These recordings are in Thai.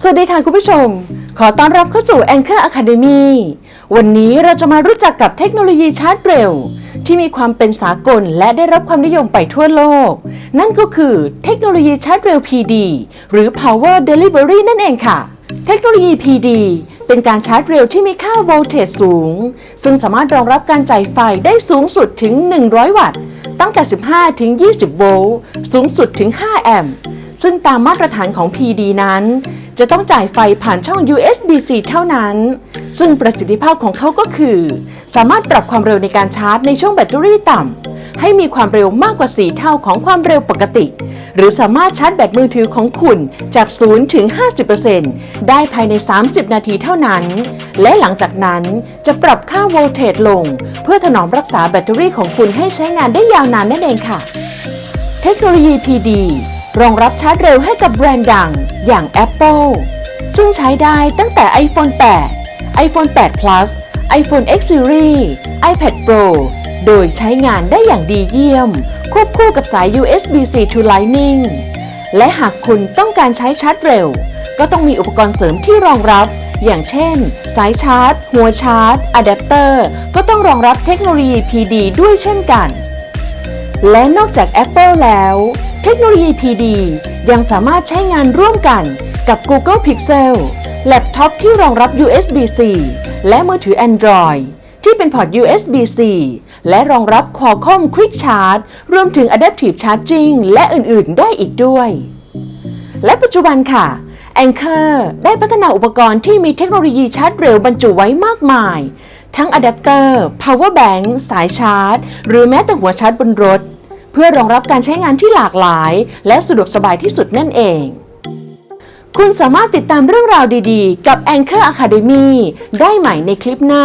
สวัสดีค่ะคุณผู้ชม ขอต้อนรับเข้าสู่ Anchor Academy วันนี้เราจะมารู้จักกับเทคโนโลยีชาร์จเร็ว ที่มีความเป็นสากลและได้รับความนิยมไปทั่วโลก นั่นก็คือเทคโนโลยีชาร์จเร็ว PD หรือ Power Delivery นั่นเองค่ะ เทคโนโลยี PD เป็นการชาร์จเร็วที่มีค่าโวลเทจสูง ซึ่งสามารถรองรับการจ่ายไฟได้สูงสุดถึง 100 วัตต์ ตั้งแต่ 15 ถึง 20 โวลต์ สูงสุดถึง 5 แอมป์ ซึ่งตามมาตรฐานของ PD นั้น จะต้องจ่ายไฟผ่านช่อง USB-C เท่านั้น ซึ่งประสิทธิภาพของเขาก็คือ สามารถปรับความเร็วในการชาร์จในช่วงแบตเตอรี่ต่ำ ให้มีความเร็วมากกว่า 4 เท่าของความเร็วปกติ หรือสามารถชาร์จแบตมือถือของคุณจาก 0 ถึง 50%ได้ภายใน 30 นาทีเท่านั้น และหลังจากนั้นจะปรับค่าโวลเทจลง เพื่อถนอมรักษาแบตเตอรี่ของคุณให้ใช้งานได้ยาวนานนั่นเองค่ะ เทคโนโลยี PD รองรับชาร์จเร็วให้กับแบรนด์ดังอย่าง Apple ซึ่งใช้ได้ตั้งแต่ iPhone 8 iPhone 8 Plus iPhone X Series iPad Pro โดยใช้งานได้อย่างดีเยี่ยม ควบคู่กับสาย USB-C to Lightning และหากคุณต้องการใช้ชาร์จเร็ว ก็ต้องมีอุปกรณ์เสริมที่รองรับ อย่างเช่น สายชาร์จ หัวชาร์จอะแดปเตอร์ ก็ต้องรองรับเทคโนโลยี PD ด้วยเช่นกัน และนอกจาก Apple แล้ว เทคโนโลยี PD ยังสามารถใช้งานร่วมกันกับ Google Pixel แล็ปท็อปที่รองรับ USB-C และมือถือ Android ที่เป็นพอร์ต USB-C และรองรับ Qualcomm Quick Charge รวมถึง Adaptive Charging และอื่น ๆ ได้อีกด้วย และปัจจุบันค่ะ Anchor ได้พัฒนาอุปกรณ์ที่มีเทคโนโลยีชาร์จเร็วบรรจุไว้มากมาย ทั้งอะแดปเตอร์ power bank สายชาร์จ หรือแม้แต่หัวชาร์จบนรถ พื่อรองรับการใช้งานที่หลากหลาย และสะดวกสบายที่สุดนั่นเอง คุณสามารถติดตามเรื่องราวดีๆ กับ Anchor Academy ได้ใหม่ในคลิปหน้า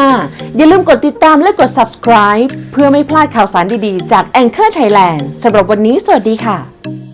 อย่าลืมกดติดตามและกด subscribe เพื่อไม่พลาดข่าวสารดีๆ จาก Anchor Thailand สำหรับวันนี้สวัสดีค่ะ